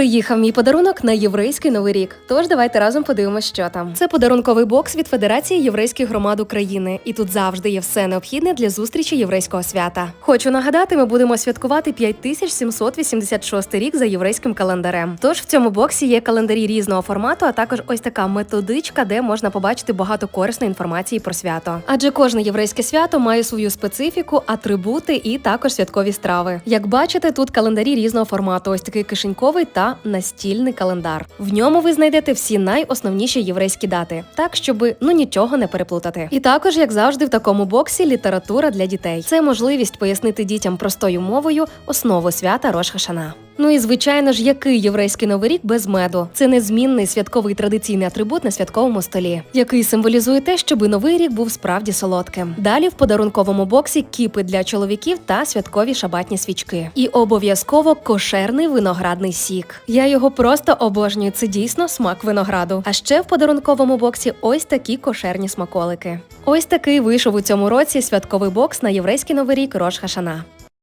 Приїхав мій подарунок на єврейський новий рік. Тож давайте разом подивимося, що там. Це подарунковий бокс від Федерації єврейських громад України, і тут завжди є все необхідне для зустрічі єврейського свята. Хочу нагадати, ми будемо святкувати 5786 рік за єврейським календарем. Тож в цьому боксі є календарі різного формату, а також ось така методичка, де можна побачити багато корисної інформації про свято. Адже кожне єврейське свято має свою специфіку, атрибути і також святкові страви. Як бачите, тут календарі різного формату, ось такий кишеньковий та настільний календар. В ньому ви знайдете всі найосновніші єврейські дати, так щоб ну нічого не переплутати. І також, як завжди, в такому боксі література для дітей. Це можливість пояснити дітям простою мовою основу свята Рош Хашана. Ну і звичайно ж, який єврейський новий рік без меду? Це незмінний святковий традиційний атрибут на святковому столі, який символізує те, щоби новий рік був справді солодким. Далі в подарунковому боксі кіпи для чоловіків та святкові шабатні свічки. І обов'язково кошерний виноградний сік. Я його просто обожнюю. Це дійсно смак винограду. А ще в подарунковому боксі ось такі кошерні смаколики. Ось такий вийшов у цьому році святковий бокс на єврейський новий рік Рош Хашана.